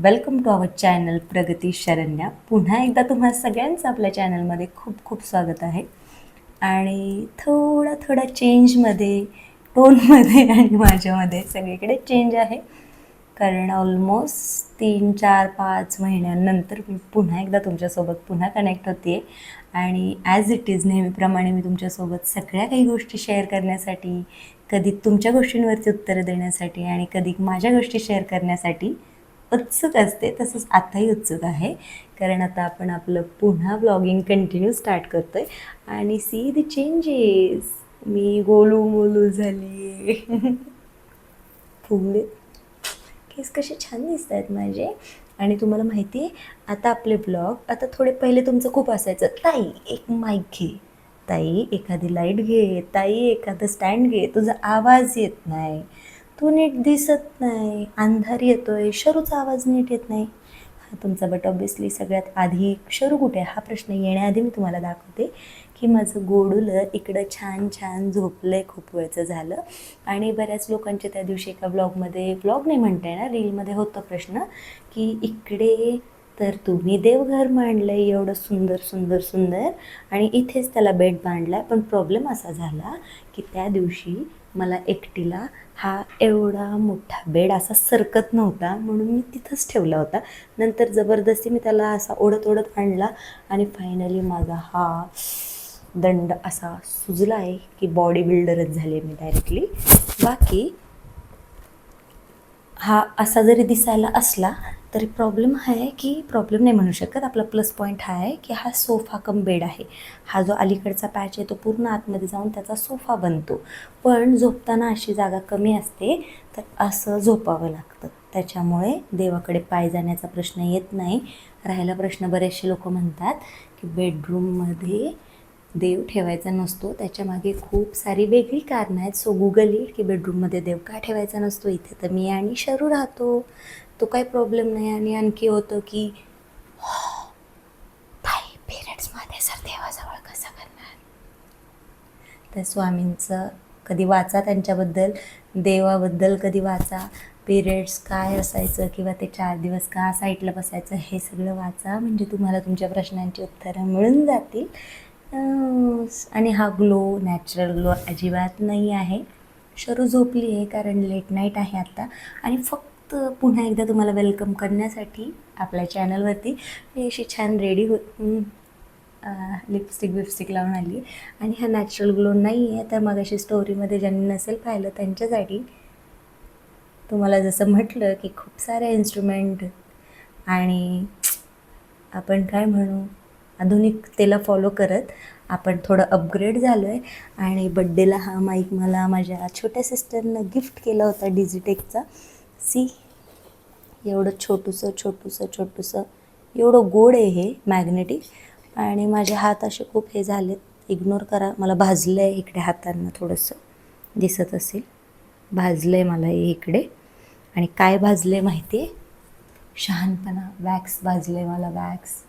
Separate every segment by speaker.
Speaker 1: Welcome to our channel प्रगती शरण्या पुन्हा एकदा तुम्हा सगळ्यांचं आपल्या चॅनलमध्ये खूप खूप स्वागत आहे. आणि थोडा थोडा चेंजमध्ये टोनमध्ये आणि माझ्यामध्ये सगळीकडे चेंज आहे. कारण ऑलमोस्ट तीन चार पाच महिन्यांनंतर मी पुन्हा एकदा तुमच्यासोबत पुन्हा कनेक्ट होते आणि ॲज इट इज नेहमीप्रमाणे मी तुमच्यासोबत सगळ्या काही गोष्टी शेअर करण्यासाठी कधी तुमच्या गोष्टींवरती उत्तरं देण्यासाठी आणि कधी माझ्या गोष्टी शेअर करण्यासाठी उत्सुक असते तसंच आताही उत्सुक आहे. कारण आता आपण आपलं पुन्हा ब्लॉगिंग कंटिन्यू स्टार्ट करतो आहे आणि सी द चेंजेस मी गोलू मोलू झाली. फुगले. केस कसे छान दिसत आहेत माझे. आणि तुम्हाला माहिती आहे आता आपले ब्लॉग आता थोडे पहिले तुमचं खूप असायचं. ताई एक माईक घे. ताई एखादी लाइट घे. ताई एखादं स्टँड घे. तुझा आवाज येत नाही. तू नीट दिसत नाही. अंधार येतोय. शरूचा आवाज नीट येत नाही. हा तुमचा बट ऑब्वियसली सगळ्यात आधी शरू कुठे? आहे? हा प्रश्न येण्याआधी मी तुम्हाला दाखवते की माझं गोडूलं इकडं छान छान झोपलं आहे खूप वेळचं झालं. आणि बऱ्याच लोकांचे त्या दिवशी एका ब्लॉगमध्ये ब्लॉग नाही म्हणता येणार रीलमध्ये होतं प्रश्न की इकडे तर तुम्ही देवघर मांडलं आहे एवढं सुंदर सुंदर सुंदर. आणि इथेच त्याला बेड बांधला आहे पण प्रॉब्लेम असा झाला की त्या दिवशी मला एकटीला हा एवढा मोठा बेड असा सरकत नव्हता. म्हणून मी तिथंच ठेवला होता. नंतर जबरदस्ती मी त्याला असा ओढत ओढत आणला आणि फायनली माझा हा दंड असा सुजला आहे की बॉडी बिल्डरच झाले मी डायरेक्टली बाकी हा असा जरी दिसायला असला तरी प्रॉब्लेम हा आहे की प्रॉब्लेम नाही म्हणू शकत. आपला प्लस पॉईंट हा आहे की हा सोफा कम बेड आहे. हा जो अलीकडचा पॅच आहे तो पूर्ण आतमध्ये जाऊन त्याचा सोफा बनतो. पण झोपताना अशी जागा कमी असते तर असं झोपावं लागतं. त्याच्यामुळे देवाकडे पाय जाण्याचा प्रश्न येत नाही. राहिला प्रश्न बरेचसे लोक म्हणतात की बेडरूममध्ये देव ठेवायचा नसतो. त्याच्यामागे खूप सारी वेगळी कारणं आहेत. सो गुगल येईल की बेडरूममध्ये देव का ठेवायचा नसतो? इथे तर मी आणि शरू राहतो. तो काही प्रॉब्लेम नाही आणि आणखी होतं की काही पिरियड्समध्ये सर देवाजवळ कसं करणार? तर स्वामींचं कधी वाचा त्यांच्याबद्दल? देवाबद्दल कधी वाचा? पिरियड्स काय असायचं किंवा ते चार दिवस का साईडला बसायचं हे सगळं वाचा. म्हणजे तुम्हाला तुमच्या प्रश्नांची उत्तरं मिळून जातील. आणि हा ग्लो नॅचरल ग्लो अजिबात नाही आहे. शरू झोपली आहे कारण लेट नाईट आहे आत्ता आणि फक्त पुन्हा एकदा तुम्हाला वेलकम करण्यासाठी आपल्या चॅनलवरती मी अशी छान रेडी हो लिपस्टिक बिपस्टिक लावून आली आणि हा नॅचरल ग्लो नाही आहे तर मग अशी स्टोरीमध्ये ज्यांनी नसेल पाहिलं त्यांच्यासाठी तुम्हाला जसं म्हटलं की खूप सारे इन्स्ट्रुमेंट आणि आपण काय म्हणू आधुनिकतेला फॉलो करत आपण थोडं अपग्रेड झालो आहे आणि बड्डेला हा माईक मला माझ्या छोट्या सिस्टरनं गिफ्ट केला होता डिजिटेकचा सी. एवढं छोटूसं छोटूसं छोटूसं. एवढं गोड आहे हे मॅग्नेटिक आणि माझे हात असे खूप हे झालेत. इग्नोर करा. मला भाजलं आहे इकडे हातांना थोडंसं. दिसत असेल. भाजलं आहे मला हे इकडे. आणि काय भाजलं आहे माहिती आहे शहाणपणा. वॅक्स भाजलं आहे मला वॅक्स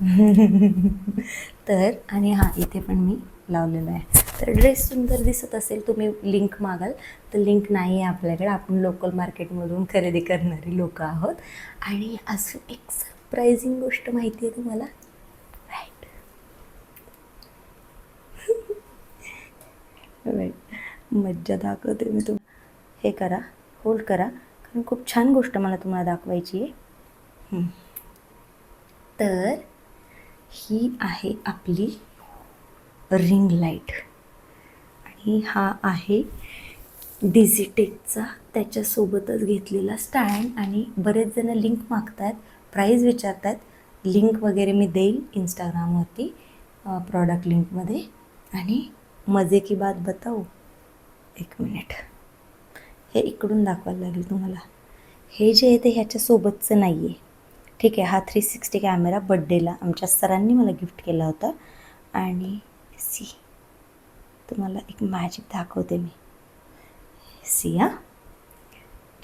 Speaker 1: तर आणि हां इथे पण मी लावलेलं आहे. तर ड्रेस सुंदर दिसत असेल तुम्ही लिंक मागाल. तर लिंक नाही आहे आपल्याकडे. आपण लोकल मार्केटमधून खरेदी करणारी लोकं आहोत. आणि अजून एक सरप्रायझिंग गोष्ट माहिती आहे तुम्हाला. राईट मज्जा दाखवते मी तुम हे करा. होल्ड करा. कारण खूप छान गोष्ट मला तुम्हाला दाखवायची आहे. तर ही आहे आपली रिंग लाइट आणि हा आहे डिझिटेकचा त्याच्यासोबतच घेतलेला स्टँड आणि बरेच जण लिंक मागतात प्राईज विचारतात लिंक वगैरे मी देईल इंस्टाग्रामवरती प्रॉडक्ट लिंकमध्ये आणि मजे की बात बताऊ. एक मिनिट हे इकडून दाखवायला लागेल तुम्हाला. हे जे आहे ते ह्याच्यासोबतचं नाही आहे ठीक आहे हा थ्री सिक्स्टी कॅमेरा बड्डेला आमच्या सरांनी मला गिफ्ट केला होता. आणि सी तुम्हाला एक मॅजिक दाखवते मी. सी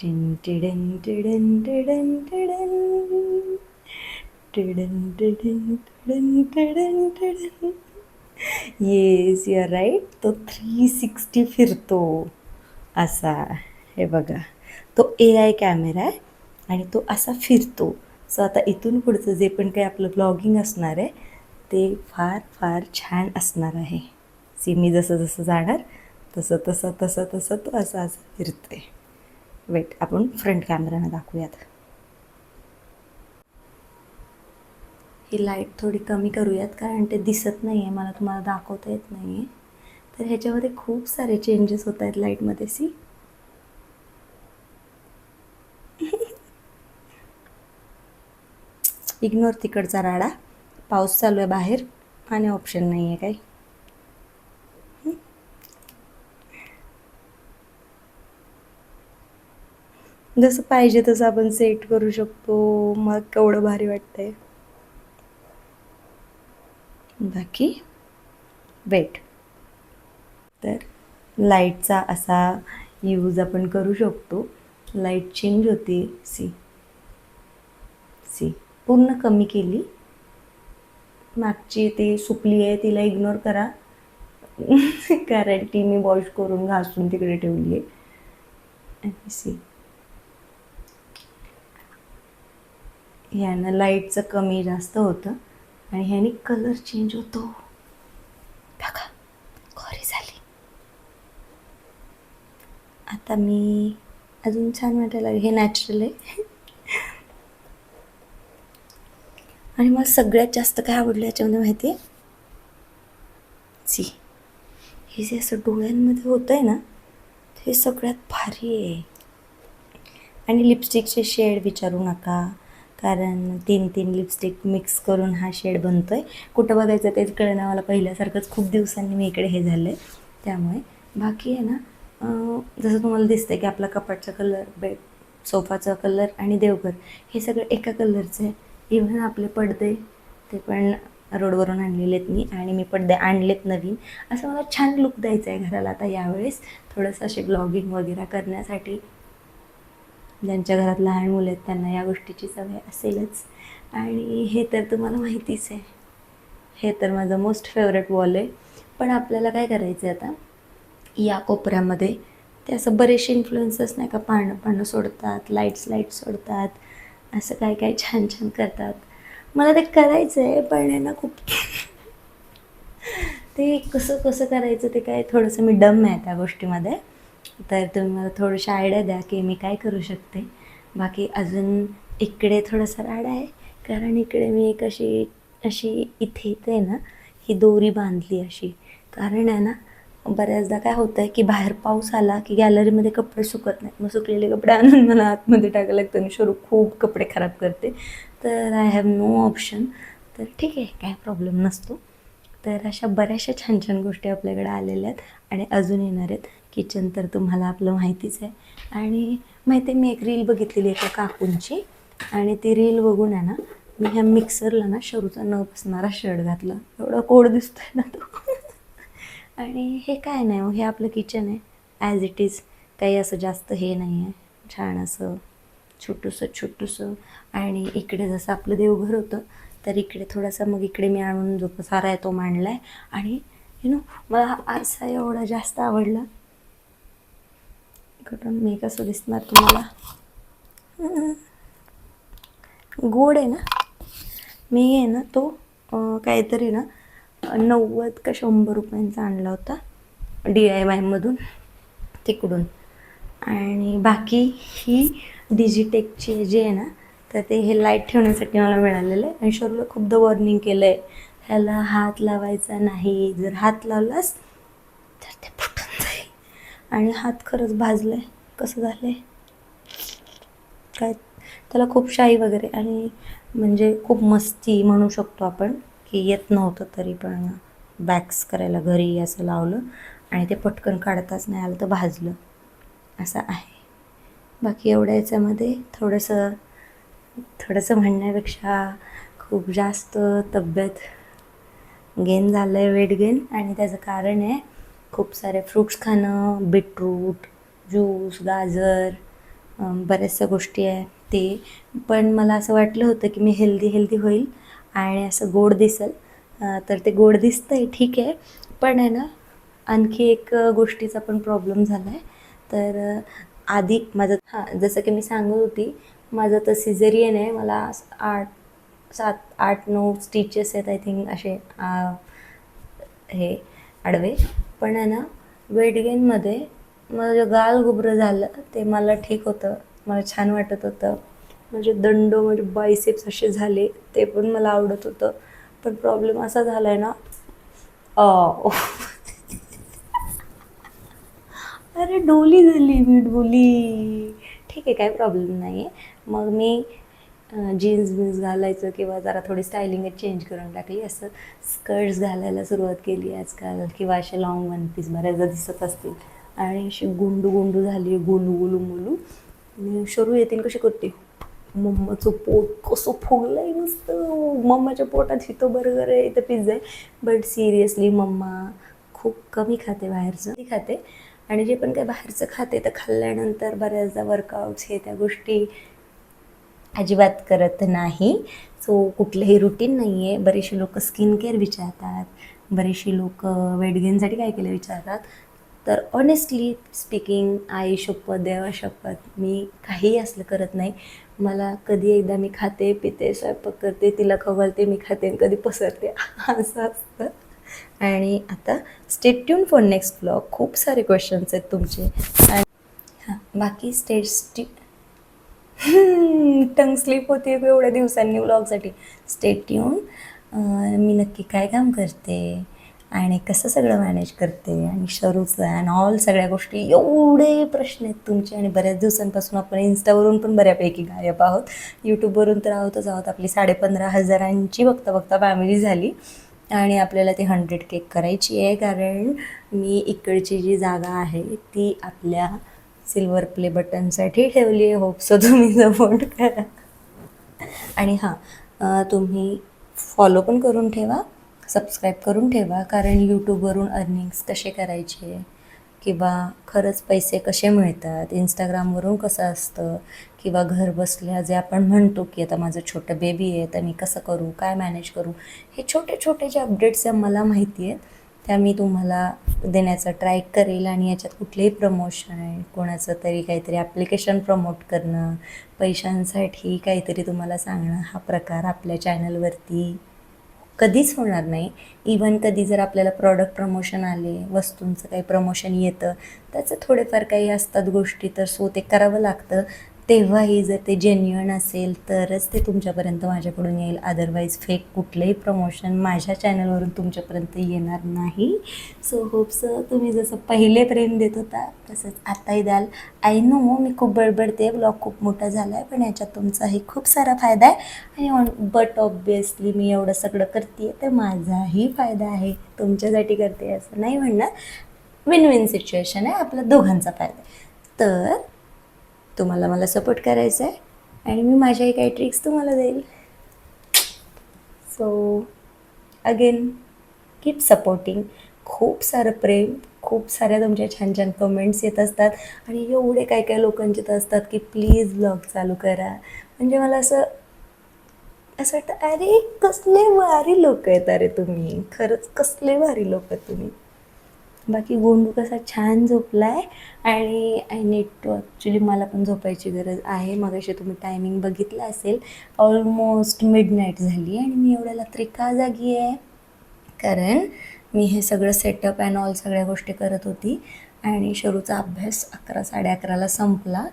Speaker 1: टिन टिडन टिडन टिडन टिडन. टिडन टिडन टिडन टिडन टिडन. येस यू राईट तो थ्री सिक्स्टी फिरतो. असा हे बघा. तो ए आय कॅमेरा आहे आणि तो असा फिरतो. सो आता इथून पुढचं जे पण काही आपलं ब्लॉगिंग असणार आहे ते फार फार छान असणार आहे. सी मी जसं जसं जाणार तसं तसं तसं तसं तो असं असं फिरते. वेट आपण फ्रंट कॅमेऱ्यानं दाखवूयात. ही लाइट थोडी कमी करूयात कारण ते दिसत नाही आहे मला तुम्हाला दाखवता येत नाही आहे तर ह्याच्यामध्ये खूप सारे चेंजेस होत आहेत लाईटमध्ये सी इग्नोर तिकडचा राडा. पाऊस चालू आहे बाहेर आणि ऑप्शन नाही आहे काही. जसं पाहिजे तसं आपण सेट करू शकतो. मग केवढं भारी वाटतंय. बाकी? वेट तर लाईटचा असा यूज आपण करू शकतो. लाइट चेंज होते. सी सी पूर्ण कमी केली. मागची ती सुकली आहे तिला इग्नोर करा. कारण ती मी वॉश करून घासून तिकडे ठेवली आहे. सी ह्यानं लाईटचं कमी जास्त होतं आणि ह्याने कलर चेंज होतो. बघा खोरी झाली. आता मी अजून छान वाटायला लागले. हे नॅचरल आहे. आणि मला सगळ्यात जास्त काय आवडलं याच्यामध्ये माहिती आहे सी हे जे असं डोळ्यांमध्ये होतं आहे ना ते सगळ्यात भारी आहे. आणि लिपस्टिकचे शेड विचारू नका. कारण तीन तीन लिपस्टिक मिक्स करून हा शेड बनतो आहे कुठं बघायचं तेच कळणं मला. पहिल्यासारखंच खूप दिवसांनी मी इकडे हे झालं आहे त्यामुळे बाकी आहे ना जसं तुम्हाला दिसतंय की आपला कपाटचा कलर बेड सोफाचा कलर आणि देवघर हे सगळं एका कलरचं आहे. इव्हन आपले पडदे ते पण रोडवरून आणलेले आहेत मी आणि मी पडदे आणलेत नवीन. असं मला छान लुक द्यायचं आहे घराला आता यावेळेस. थोडंसं असे ब्लॉगिंग वगैरे करण्यासाठी ज्यांच्या घरात लहान मुलं आहेत त्यांना या गोष्टीची सवय असेलच. आणि हे तर तुम्हाला माहितीच आहे. हे तर माझं मोस्ट फेवरेट वॉल आहे. पण आपल्याला काय करायचं आहे आता? या कोपऱ्यामध्ये ते असं बरेचसे इन्फ्लुएन्सर्स नाही का पानं पानं सोडतात लाईट्स लाइट सोडतात असं काय काय छान छान करतात. मला ते करायचं आहे पण आहे ना खूप ते कसं कसं करायचं ते काय थोडंसं मी डम आहे त्या गोष्टीमध्ये. तर तुम्ही मला थोडंशा आयडिया द्या की मी काय करू शकते. बाकी अजून इकडे थोडंसं राडा आहे. कारण इकडे मी एक अशी अशी इथे इथे आहे ना ही दोरी बांधली अशी. कारण आहे ना बऱ्याचदा काय होतं आहे की बाहेर पाऊस आला की गॅलरीमध्ये कपडे सुकत नाहीत. मग सुकलेले कपडे आणून मला आतमध्ये टाकायला लागतं आणि शरू खूप कपडे खराब करते. तर आय हॅव नो ऑप्शन तर ठीक आहे काय प्रॉब्लेम नसतो. तर अशा बऱ्याचशा छान छान गोष्टी आपल्याकडे आलेल्या आहेत आणि अजून येणार आहेत. किचन तर तुम्हाला आपलं माहितीच आहे. आणि माहिती आहे मी एक रील बघितलेली एका काकूंची. आणि ती रील बघून आहे ना मी ह्या मिक्सरला ना शरूचा न बसणारा शर्ट घातला. एवढा कोड दिसतोय ना तो. आणि हे काय नाही हो हे आपलं किचन आहे. ॲज इट इज काही असं जास्त हे नाही आहे. छान असं छोटूसं छोटूसं. आणि इकडे जसं आपलं देवघर होतं तर इकडे थोडासा मग इकडे मी आणून जो पसारा आहे तो मांडला आहे आणि यु नो मला हा आरसा एवढा जास्त आवडला. कारण मी कसं दिसणार तुम्हाला? गोड आहे ना? मी आहे ना तो काहीतरी ना नव्वद का शंभर रुपयांचा आणला होता डी आय वायमधून तिकडून. आणि बाकी ही डिजिटेकची जे आहे ना तर ते हे लाइट ठेवण्यासाठी मला मिळालेलं आहे. आणि शरूला खूपदा वॉर्निंग केलं आहे ह्याला हात लावायचा नाही. जर हात लावलास तर ते आणि हात खरंच भाजलं आहे कसं झालं आहे काय? त्याला खूप शाई वगैरे आणि म्हणजे खूप मस्ती म्हणू शकतो आपण की येत नव्हतं तरी पण बॅक्स करायला घरी असं लावलं आणि ते पटकन काढताच नाही आलं तर भाजलं. असं आहे. बाकी एवढ्या याच्यामध्ये थोडंसं थोडंसं म्हणण्यापेक्षा खूप जास्त तब्येत गेन झालं आहे वेट गेन. आणि त्याचं कारण आहे खूप सारे फ्रूट्स खाणं बीटरूट ज्यूस गाजर बऱ्याचशा गोष्टी आहे ते. पण मला असं वाटलं होतं की मी हेल्दी हेल्दी होईल आणि असं गोड दिसेल. तर ते गोड दिसतं आहे ठीक आहे. पण आहे ना आणखी एक गोष्टीचा पण प्रॉब्लेम झाला आहे तर आधी माझं हां जसं की मी सांगत होती माझं तर सिझरियन आहे. मला आठ सात आठ नऊ स्टिचेस आहेत आय थिंक असे हे आडवे. पण आहे ना वेट गेनमध्ये माझं गाल गुबरं झालं ते मला ठीक होतं मला छान वाटत होतं. म्हणजे दंड म्हणजे बायसेप्स असे झाले ते पण मला आवडत होतं. पण प्रॉब्लेम असा झाला आहे ना अरे डोली झाली मी डोली ठीक आहे काय प्रॉब्लेम नाही आहे मग मी जीन्स बीन्स घालायचं किंवा जरा थोडी स्टायलिंगच चेंज करून टाकली. असं स्कर्ट्स घालायला सुरुवात केली आजकाल किंवा असे लॉंग वन पीस बऱ्याचदा दिसत असतील. आणि अशी गुंडू गुंडू झाली गुलू गोलू मोलू. शरू येतील कशी करते मम्माचं पोट कसं फुगलंय मस्त मम्माच्या पोटात इथं बर्गर आहे इथं पिझ्झा आहे. बट सिरियसली मम्मा खूप कमी खाते बाहेरचं. ती खाते. आणि जे पण काही बाहेरचं खाते तर खाल्ल्यानंतर बऱ्याचदा वर्कआउट्स हे त्या गोष्टी अजिबात करत नाही. सो कुठलंही रुटीन नाही आहे बरेचसे लोक स्किन केअर विचारतात. बरेचसे लोक वेट गेनसाठी काय केलं विचारतात. तर ऑनेस्टली स्पीकिंग आई शपथ देवा शपथ मी काहीही असलं करत नाही. मला कधी एकदा मी खाते पिते स्वयंपाक करते तिला खवलते मी खाते आणि कधी पसरते. असं असतं. आणि आता स्टेट्यून फॉर नेक्स्ट ब्लॉग खूप सारे क्वेश्चन्स आहेत तुमचे. आणि हां बाकी स्टेट टंग स्लिप होते एवढ्या दिवसांनी व्लॉगसाठी स्टेट येऊन मी नक्की काय काम करते आणि कसं सगळं मॅनेज करते आणि शरूचं अँड ऑल सगळ्या गोष्टी एवढे प्रश्न आहेत तुमचे आणि बऱ्याच दिवसांपासून आपण इन्स्टावरून पण बऱ्यापैकी गायब आहोत. यूट्यूबवरून तर आहोतच आहोत. आपली साडेपंधरा हजारांची बघता बघता फॅमिली झाली आणि आपल्याला ती हंड्रेड केक करायची आहे कारण मी इकडची जी जागा आहे ती आपल्या सिल्वर प्ले बटनसाठी ठेवली आहे होप सो तुम्ही सपोर्ट करा. आणि हां तुम्ही फॉलो पण करून ठेवा सबस्क्राईब करून ठेवा कारण यूट्यूबवरून अर्निंग्स कसे करायचे? किंवा खरंच पैसे कसे मिळतात? इंस्टाग्रामवरून कसं असतं? किंवा घर बसल्या जे आपण म्हणतो की आता माझं छोटं बेबी आहे तर मी कसं करू? काय मॅनेज करू? हे छोटे छोटे जे अपडेट्स आहे मला माहिती आहेत. त्या मी तुम्हाला देण्याचा ट्राय करेल आणि याच्यात कुठलेही प्रमोशन आहे कोणाचं तरी काहीतरी ॲप्लिकेशन प्रमोट करणं पैशांसाठी काहीतरी तुम्हाला सांगणं हा प्रकार आपल्या चॅनलवरती कधीच होणार नाही. इव्हन कधी जर आपल्याला प्रॉडक्ट प्रमोशन आले वस्तूंचं काही प्रमोशन येतं त्याचं थोडेफार काही असतात गोष्टी तर सो ते करावं लागतं. तेव्हाही जर ते जेन्युअन असेल तरच ते तुमच्यापर्यंत माझ्याकडून येईल. अदरवाईज फेक कुठलंही प्रमोशन माझ्या चॅनलवरून तुमच्यापर्यंत येणार नाही. सो होप्स तुम्ही जसं पहिले प्रेम देत होता तसंच आताही द्याल. आय नो मी खूप बडबडते ब्लॉग खूप मोठा झाला आहे पण याच्यात तुमचाही खूप सारा फायदा आहे. आणि ऑन बट ऑब्वियसली मी एवढं सगळं करते तर माझाही फायदा आहे. तुमच्यासाठी करते असं नाही म्हणणार. विन विन सिच्युएशन आहे आपला दोघांचा फायदा तर तुम्हाला मला सपोर्ट करायचा आहे आणि मी माझ्याही काही ट्रिक्स तुम्हाला देईल. सो अगेन कीप सपोर्टिंग खूप सारं प्रेम खूप साऱ्या तुमच्या छान छान कमेंट्स येत असतात आणि एवढे काय काय लोकांचे तर असतात की प्लीज ब्लॉग चालू करा. म्हणजे मला असं असं वाटतं अरे कसले भारी लोक आहेत अरे तुम्ही. खरंच कसले भारी लोक आहेत तुम्ही. बाकी गोंडू कसा छान झोपला आहे आणि आय नीड टू ॲक्च्युली मला पण झोपायची गरज आहे. मगाशी तुम्ही टायमिंग बघितलं असेल ऑलमोस्ट मिडनाईट झाली आणि मी एवढ्या रात्री का जागी आहे? कारण मी हे सगळं सेटअप अँड ऑल सगळ्या गोष्टी करत होती आणि शरूचा अभ्यास अकरा साडे अकराला संपला.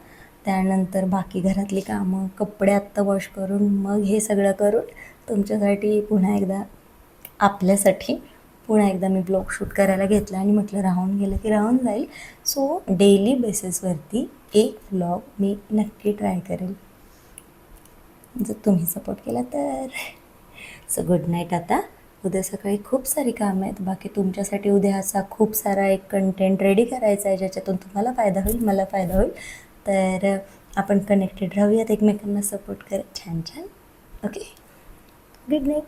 Speaker 1: त्यानंतर बाकी घरातली कामं कपडे आत्ता वॉश करून मग हे सगळं करून तुमच्यासाठी पुन्हा एकदा आपल्यासाठी पुन्हा एकदा मी ब्लॉग शूट करायला घेतला आणि म्हटलं राहून गेलं की राहून जाईल. सो डेली बेसिसवरती एक ब्लॉग मी नक्की ट्राय करेल. जर तुम्ही सपोर्ट केला तर. सो गुड नाईट आता. उद्या सकाळी खूप सारी कामं आहेत. बाकी तुमच्यासाठी उद्या असा खूप सारा एक कंटेंट रेडी करायचा आहे ज्याच्यातून तुम्हाला फायदा होईल मला फायदा होईल. तर आपण कनेक्टेड राहूयात एकमेकांना सपोर्ट करत. छान छान. Okay good night